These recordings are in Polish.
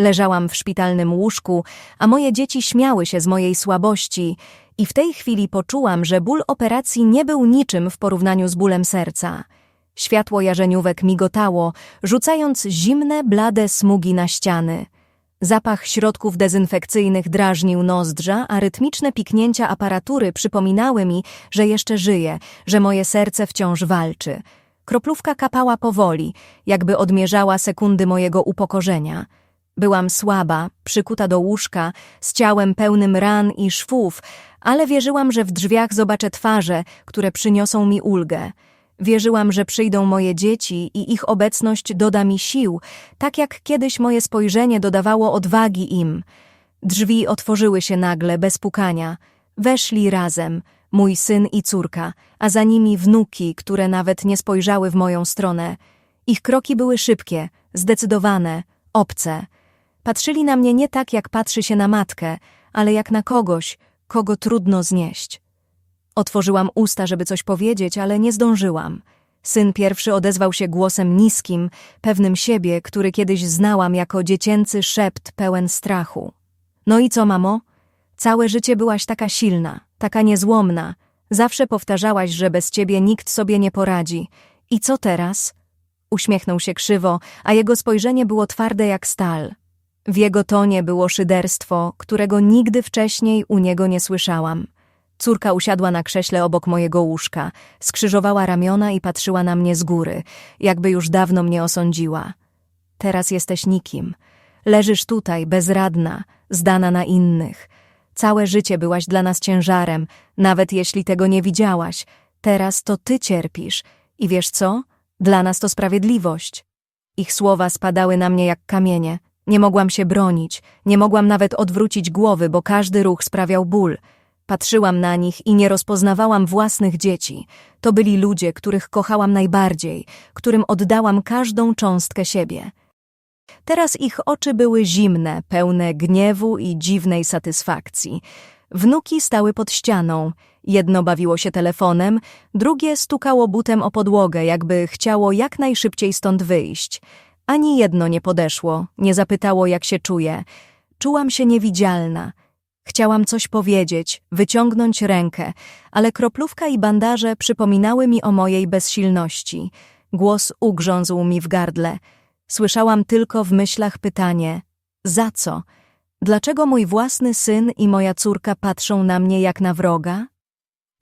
Leżałam w szpitalnym łóżku, a moje dzieci śmiały się z mojej słabości i w tej chwili poczułam, że ból operacji nie był niczym w porównaniu z bólem serca. Światło jarzeniówek migotało, rzucając zimne, blade smugi na ściany. Zapach środków dezynfekcyjnych drażnił nozdrza, a rytmiczne piknięcia aparatury przypominały mi, że jeszcze żyję, że moje serce wciąż walczy. Kroplówka kapała powoli, jakby odmierzała sekundy mojego upokorzenia. Byłam słaba, przykuta do łóżka, z ciałem pełnym ran i szwów, ale wierzyłam, że w drzwiach zobaczę twarze, które przyniosą mi ulgę. Wierzyłam, że przyjdą moje dzieci i ich obecność doda mi sił, tak jak kiedyś moje spojrzenie dodawało odwagi im. Drzwi otworzyły się nagle, bez pukania. Weszli razem, mój syn i córka, a za nimi wnuki, które nawet nie spojrzały w moją stronę. Ich kroki były szybkie, zdecydowane, obce. Patrzyli na mnie nie tak, jak patrzy się na matkę, ale jak na kogoś, kogo trudno znieść. Otworzyłam usta, żeby coś powiedzieć, ale nie zdążyłam. Syn pierwszy odezwał się głosem niskim, pewnym siebie, który kiedyś znałam jako dziecięcy szept pełen strachu. No i co, mamo? Całe życie byłaś taka silna, taka niezłomna. Zawsze powtarzałaś, że bez ciebie nikt sobie nie poradzi. I co teraz? Uśmiechnął się krzywo, a jego spojrzenie było twarde jak stal. W jego tonie było szyderstwo, którego nigdy wcześniej u niego nie słyszałam. Córka usiadła na krześle obok mojego łóżka, skrzyżowała ramiona i patrzyła na mnie z góry, jakby już dawno mnie osądziła. Teraz jesteś nikim. Leżysz tutaj, bezradna, zdana na innych. Całe życie byłaś dla nas ciężarem, nawet jeśli tego nie widziałaś. Teraz to ty cierpisz. I wiesz co? Dla nas to sprawiedliwość. Ich słowa spadały na mnie jak kamienie. Nie mogłam się bronić, nie mogłam nawet odwrócić głowy, bo każdy ruch sprawiał ból. Patrzyłam na nich i nie rozpoznawałam własnych dzieci. To byli ludzie, których kochałam najbardziej, którym oddałam każdą cząstkę siebie. Teraz ich oczy były zimne, pełne gniewu i dziwnej satysfakcji. Wnuki stały pod ścianą. Jedno bawiło się telefonem, drugie stukało butem o podłogę, jakby chciało jak najszybciej stąd wyjść. Ani jedno nie podeszło, nie zapytało, jak się czuję. Czułam się niewidzialna. Chciałam coś powiedzieć, wyciągnąć rękę, ale kroplówka i bandaże przypominały mi o mojej bezsilności. Głos ugrzązł mi w gardle. Słyszałam tylko w myślach pytanie: za co? Dlaczego mój własny syn i moja córka patrzą na mnie jak na wroga?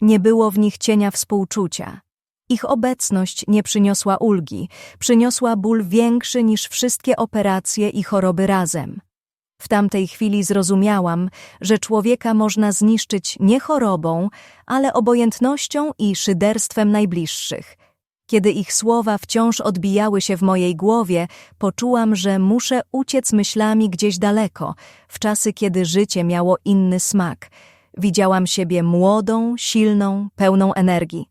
Nie było w nich cienia współczucia. Ich obecność nie przyniosła ulgi, przyniosła ból większy niż wszystkie operacje i choroby razem. W tamtej chwili zrozumiałam, że człowieka można zniszczyć nie chorobą, ale obojętnością i szyderstwem najbliższych. Kiedy ich słowa wciąż odbijały się w mojej głowie, poczułam, że muszę uciec myślami gdzieś daleko, w czasy, kiedy życie miało inny smak. Widziałam siebie młodą, silną, pełną energii.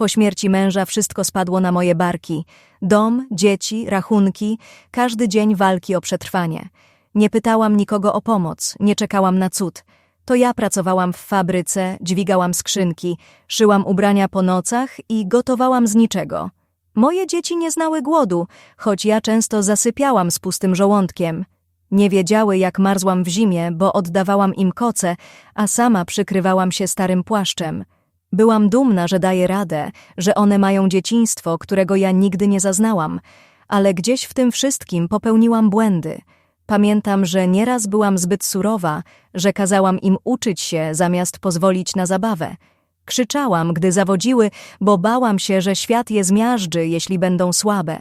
Po śmierci męża wszystko spadło na moje barki. Dom, dzieci, rachunki, każdy dzień walki o przetrwanie. Nie pytałam nikogo o pomoc, nie czekałam na cud. To ja pracowałam w fabryce, dźwigałam skrzynki, szyłam ubrania po nocach i gotowałam z niczego. Moje dzieci nie znały głodu, choć ja często zasypiałam z pustym żołądkiem. Nie wiedziały, jak marzłam w zimie, bo oddawałam im koce, a sama przykrywałam się starym płaszczem. Byłam dumna, że daję radę, że one mają dzieciństwo, którego ja nigdy nie zaznałam, ale gdzieś w tym wszystkim popełniłam błędy – Pamiętam, że nieraz byłam zbyt surowa, że kazałam im uczyć się zamiast pozwolić na zabawę. Krzyczałam, gdy zawodziły, bo bałam się, że świat je zmiażdży, jeśli będą słabe.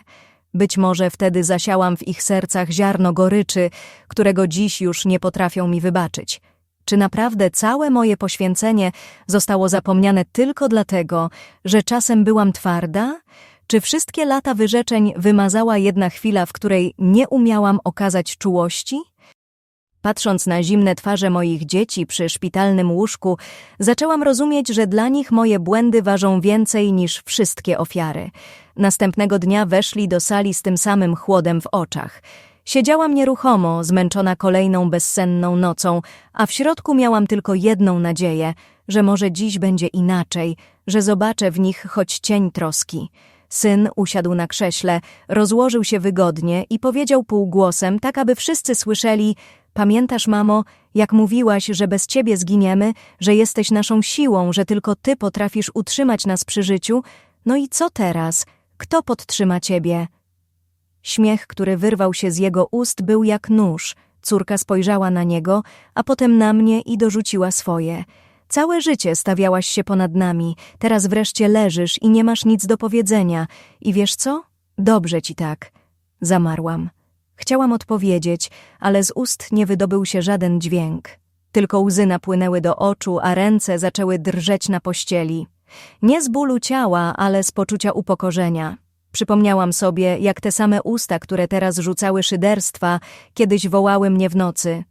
Być może wtedy zasiałam w ich sercach ziarno goryczy, którego dziś już nie potrafią mi wybaczyć. Czy naprawdę całe moje poświęcenie zostało zapomniane tylko dlatego, że czasem byłam twarda, czy wszystkie lata wyrzeczeń wymazała jedna chwila, w której nie umiałam okazać czułości? Patrząc na zimne twarze moich dzieci przy szpitalnym łóżku, zaczęłam rozumieć, że dla nich moje błędy ważą więcej niż wszystkie ofiary. Następnego dnia weszli do sali z tym samym chłodem w oczach. Siedziałam nieruchomo, zmęczona kolejną bezsenną nocą, a w środku miałam tylko jedną nadzieję, że może dziś będzie inaczej, że zobaczę w nich choć cień troski. Syn usiadł na krześle, rozłożył się wygodnie i powiedział półgłosem, tak aby wszyscy słyszeli: Pamiętasz, mamo, jak mówiłaś, że bez ciebie zginiemy, że jesteś naszą siłą, że tylko ty potrafisz utrzymać nas przy życiu? No i co teraz? Kto podtrzyma ciebie? Śmiech, który wyrwał się z jego ust, był jak nóż. Córka spojrzała na niego, a potem na mnie i dorzuciła swoje. Całe życie stawiałaś się ponad nami, teraz wreszcie leżysz i nie masz nic do powiedzenia. I wiesz co? Dobrze ci tak. Zamarłam. Chciałam odpowiedzieć, ale z ust nie wydobył się żaden dźwięk. Tylko łzy napłynęły do oczu, a ręce zaczęły drżeć na pościeli. Nie z bólu ciała, ale z poczucia upokorzenia. Przypomniałam sobie, jak te same usta, które teraz rzucały szyderstwa, kiedyś wołały mnie w nocy.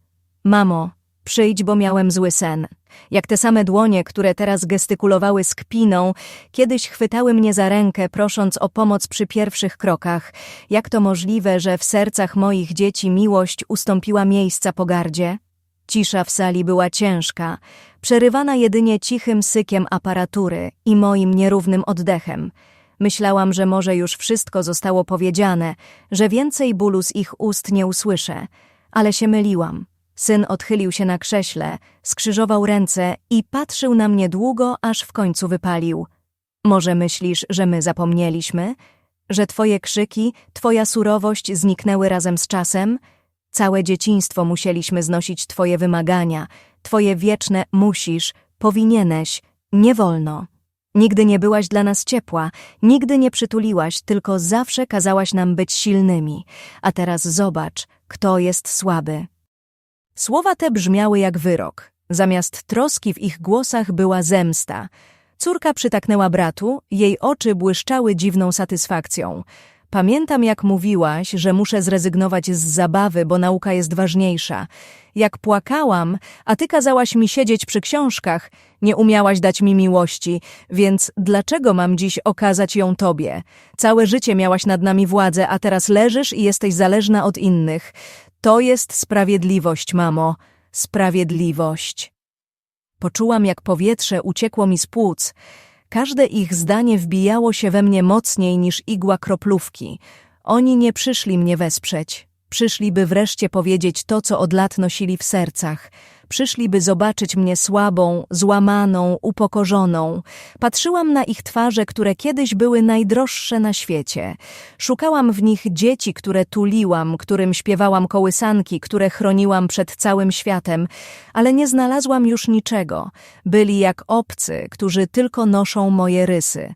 Mamo, przyjdź, bo miałem zły sen. Jak te same dłonie, które teraz gestykulowały z kpiną, kiedyś chwytały mnie za rękę, prosząc o pomoc przy pierwszych krokach. Jak to możliwe, że w sercach moich dzieci miłość ustąpiła miejsca pogardzie? Cisza w sali była ciężka, przerywana jedynie cichym sykiem aparatury i moim nierównym oddechem. Myślałam, że może już wszystko zostało powiedziane, że więcej bólu z ich ust nie usłyszę, ale się myliłam. Syn odchylił się na krześle, skrzyżował ręce i patrzył na mnie długo, aż w końcu wypalił. Może myślisz, że my zapomnieliśmy? Że twoje krzyki, twoja surowość zniknęły razem z czasem? Całe dzieciństwo musieliśmy znosić twoje wymagania, twoje wieczne musisz, powinieneś, nie wolno. Nigdy nie byłaś dla nas ciepła, nigdy nie przytuliłaś, tylko zawsze kazałaś nam być silnymi. A teraz zobacz, kto jest słaby. Słowa te brzmiały jak wyrok. Zamiast troski w ich głosach była zemsta. Córka przytaknęła bratu, jej oczy błyszczały dziwną satysfakcją. Pamiętam, jak mówiłaś, że muszę zrezygnować z zabawy, bo nauka jest ważniejsza. Jak płakałam, a ty kazałaś mi siedzieć przy książkach, nie umiałaś dać mi miłości, więc dlaczego mam dziś okazać ją tobie? Całe życie miałaś nad nami władzę, a teraz leżysz i jesteś zależna od innych. To jest sprawiedliwość, mamo. Sprawiedliwość. Poczułam, jak powietrze uciekło mi z płuc. Każde ich zdanie wbijało się we mnie mocniej niż igła kroplówki. Oni nie przyszli mnie wesprzeć. Przyszli, by wreszcie powiedzieć to, co od lat nosili w sercach. Przyszli, by zobaczyć mnie słabą, złamaną, upokorzoną. Patrzyłam na ich twarze, które kiedyś były najdroższe na świecie. Szukałam w nich dzieci, które tuliłam, którym śpiewałam kołysanki, które chroniłam przed całym światem, ale nie znalazłam już niczego. Byli jak obcy, którzy tylko noszą moje rysy.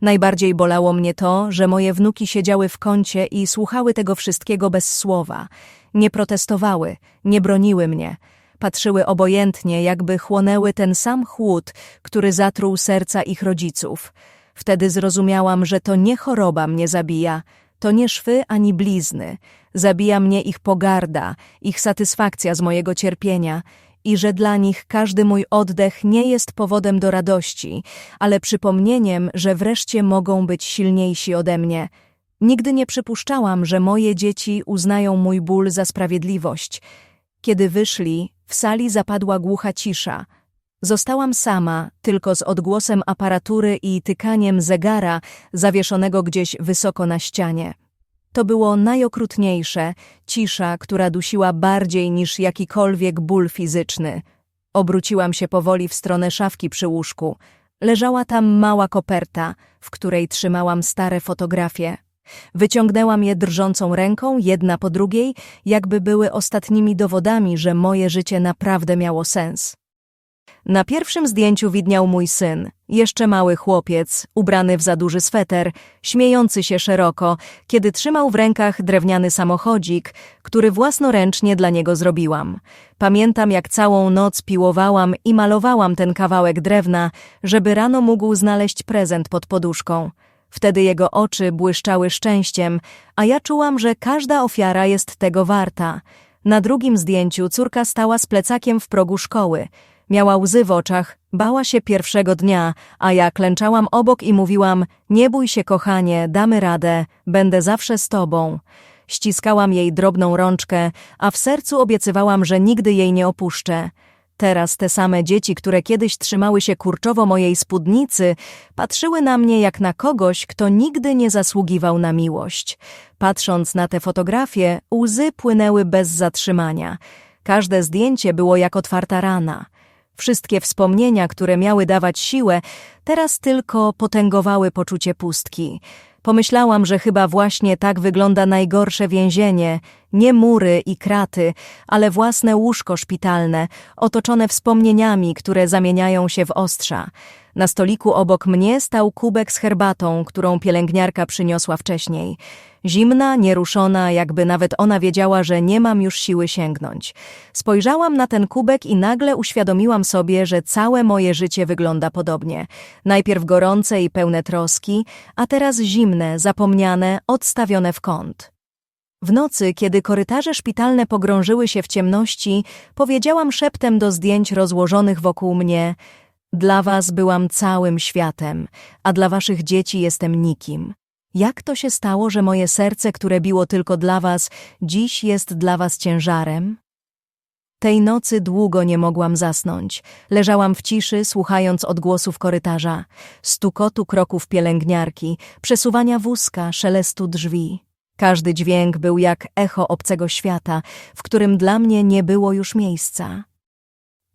Najbardziej bolało mnie to, że moje wnuki siedziały w kącie i słuchały tego wszystkiego bez słowa. Nie protestowały, nie broniły mnie. Patrzyły obojętnie, jakby chłonęły ten sam chłód, który zatruł serca ich rodziców. Wtedy zrozumiałam, że to nie choroba mnie zabija, to nie szwy ani blizny. Zabija mnie ich pogarda, ich satysfakcja z mojego cierpienia i że dla nich każdy mój oddech nie jest powodem do radości, ale przypomnieniem, że wreszcie mogą być silniejsi ode mnie. Nigdy nie przypuszczałam, że moje dzieci uznają mój ból za sprawiedliwość. Kiedy wyszli, w sali zapadła głucha cisza. Zostałam sama, tylko z odgłosem aparatury i tykaniem zegara zawieszonego gdzieś wysoko na ścianie. To było najokrutniejsze, cisza, która dusiła bardziej niż jakikolwiek ból fizyczny. Obróciłam się powoli w stronę szafki przy łóżku. Leżała tam mała koperta, w której trzymałam stare fotografie. Wyciągnęłam je drżącą ręką, jedna po drugiej, jakby były ostatnimi dowodami, że moje życie naprawdę miało sens. Na pierwszym zdjęciu widniał mój syn, jeszcze mały chłopiec, ubrany w za duży sweter, śmiejący się szeroko, kiedy trzymał w rękach drewniany samochodzik, który własnoręcznie dla niego zrobiłam. Pamiętam, jak całą noc piłowałam i malowałam ten kawałek drewna, żeby rano mógł znaleźć prezent pod poduszką. Wtedy jego oczy błyszczały szczęściem, a ja czułam, że każda ofiara jest tego warta. Na drugim zdjęciu córka stała z plecakiem w progu szkoły. Miała łzy w oczach, bała się pierwszego dnia, a ja klęczałam obok i mówiłam: Nie bój się, kochanie, damy radę, będę zawsze z tobą. Ściskałam jej drobną rączkę, a w sercu obiecywałam, że nigdy jej nie opuszczę. Teraz te same dzieci, które kiedyś trzymały się kurczowo mojej spódnicy, patrzyły na mnie jak na kogoś, kto nigdy nie zasługiwał na miłość. Patrząc na te fotografie, łzy płynęły bez zatrzymania. Każde zdjęcie było jak otwarta rana. Wszystkie wspomnienia, które miały dawać siłę, teraz tylko potęgowały poczucie pustki. Pomyślałam, że chyba właśnie tak wygląda najgorsze więzienie, nie mury i kraty, ale własne łóżko szpitalne, otoczone wspomnieniami, które zamieniają się w ostrza. Na stoliku obok mnie stał kubek z herbatą, którą pielęgniarka przyniosła wcześniej. Zimna, nieruszona, jakby nawet ona wiedziała, że nie mam już siły sięgnąć. Spojrzałam na ten kubek i nagle uświadomiłam sobie, że całe moje życie wygląda podobnie. Najpierw gorące i pełne troski, a teraz zimne, zapomniane, odstawione w kąt. W nocy, kiedy korytarze szpitalne pogrążyły się w ciemności, powiedziałam szeptem do zdjęć rozłożonych wokół mnie: Dla was byłam całym światem, a dla waszych dzieci jestem nikim. Jak to się stało, że moje serce, które biło tylko dla was, dziś jest dla was ciężarem? Tej nocy długo nie mogłam zasnąć. Leżałam w ciszy, słuchając odgłosów korytarza, stukotu kroków pielęgniarki, przesuwania wózka, szelestu drzwi. Każdy dźwięk był jak echo obcego świata, w którym dla mnie nie było już miejsca.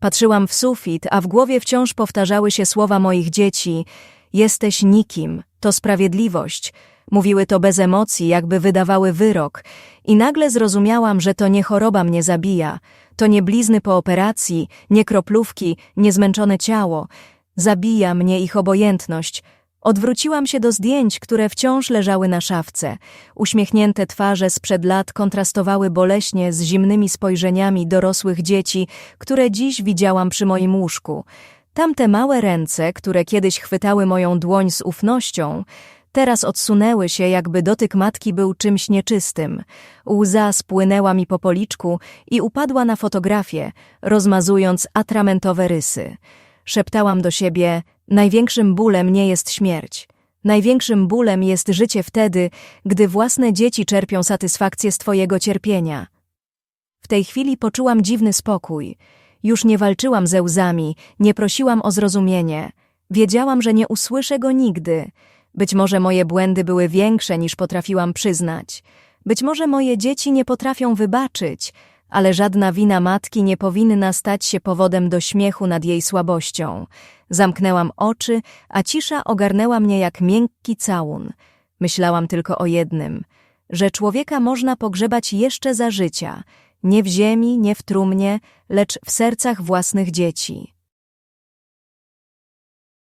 Patrzyłam w sufit, a w głowie wciąż powtarzały się słowa moich dzieci: Jesteś nikim, to sprawiedliwość. Mówiły to bez emocji, jakby wydawały wyrok, i nagle zrozumiałam, że to nie choroba mnie zabija, to nie blizny po operacji, nie kroplówki, nie zmęczone ciało. Zabija mnie ich obojętność. Odwróciłam się do zdjęć, które wciąż leżały na szafce. Uśmiechnięte twarze sprzed lat kontrastowały boleśnie z zimnymi spojrzeniami dorosłych dzieci, które dziś widziałam przy moim łóżku. Tamte małe ręce, które kiedyś chwytały moją dłoń z ufnością, teraz odsunęły się, jakby dotyk matki był czymś nieczystym. Łza spłynęła mi po policzku i upadła na fotografię, rozmazując atramentowe rysy. Szeptałam do siebie, największym bólem nie jest śmierć. Największym bólem jest życie wtedy, gdy własne dzieci czerpią satysfakcję z twojego cierpienia. W tej chwili poczułam dziwny spokój. Już nie walczyłam ze łzami, nie prosiłam o zrozumienie. Wiedziałam, że nie usłyszę go nigdy. Być może moje błędy były większe niż potrafiłam przyznać. Być może moje dzieci nie potrafią wybaczyć, ale żadna wina matki nie powinna stać się powodem do śmiechu nad jej słabością. Zamknęłam oczy, a cisza ogarnęła mnie jak miękki całun. Myślałam tylko o jednym, że człowieka można pogrzebać jeszcze za życia, nie w ziemi, nie w trumnie, lecz w sercach własnych dzieci.